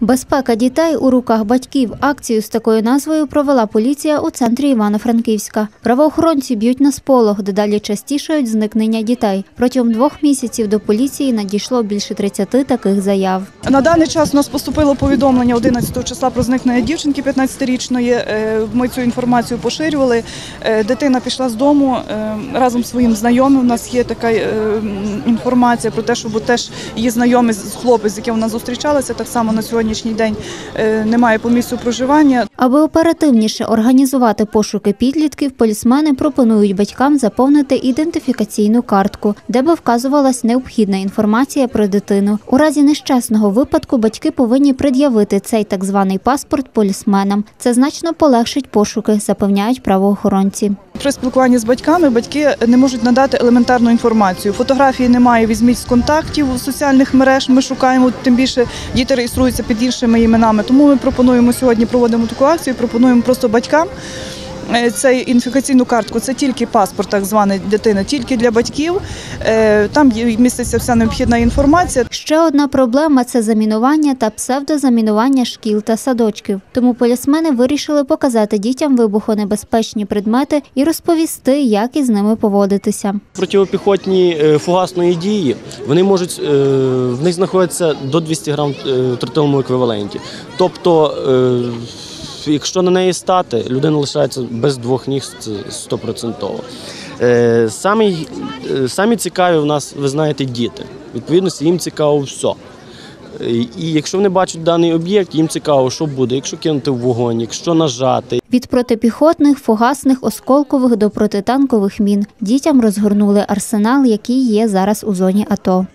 Безпека дітей у руках батьків. Акцію з такою назвою провела поліція у центрі Івано-Франківська. Правоохоронці б'ють на сполох, дедалі частішають зникнення дітей. Протягом двох місяців до поліції надійшло більше 30 таких заяв. На даний час у нас поступило повідомлення 11 числа про зникнення дівчинки 15-річної. Е, Ми цю інформацію поширювали. Е, Дитина пішла з дому е, разом з своїм знайомим. У нас є така інформація про те, що теж її знайомий хлопець, з яким вона зустрічалася, так само на сьогоднішній день е, немає по місцю проживання. Аби оперативніше організувати пошуки підлітків, полісмени пропонують батькам заповнити ідентифікаційну картку, де би вказувалась необхідна інформація про дитину. У разі нещасного випадку батьки повинні пред'явити цей так званий паспорт полісменам. Це значно полегшить пошуки, запевняють правоохоронці. При спілкуванні з батьками батьки не можуть надати елементарну інформацію. Фотографії немає, візьміть з контактів соціальних мереж. Ми шукаємо, тим більше діти реєструються під іншими іменами. Тому ми пропонуємо сьогодні проводимо таку акцію. Пропонуємо просто батькам. Е, Цей ідентифікаційну картку це тільки паспорт, так званий дитини, тільки для батьків. Е, Там міститься вся необхідна інформація. Ще одна проблема це замінування та псевдозамінування шкіл та садочків. Тому полісмени вирішили показати дітям вибухонебезпечні предмети і розповісти, як із ними поводитися. Противопіхотні е, фугасної дії вони можуть в них знаходиться до 200 грам тротиловому еквіваленті. Тобто, е, якщо на неї стати, людина лишається без двох ніг стопроцентово. Е, Самі, е, самі цікаві в нас, ви знаєте, діти. Відповідно, їм цікаво все. І якщо вони бачать даний об'єкт, їм цікаво, що буде, якщо кинути в вогонь, якщо нажати, Від протипіхотних, фугасних, осколкових до протитанкових мін дітям розгорнули арсенал, який є зараз у зоні АТО.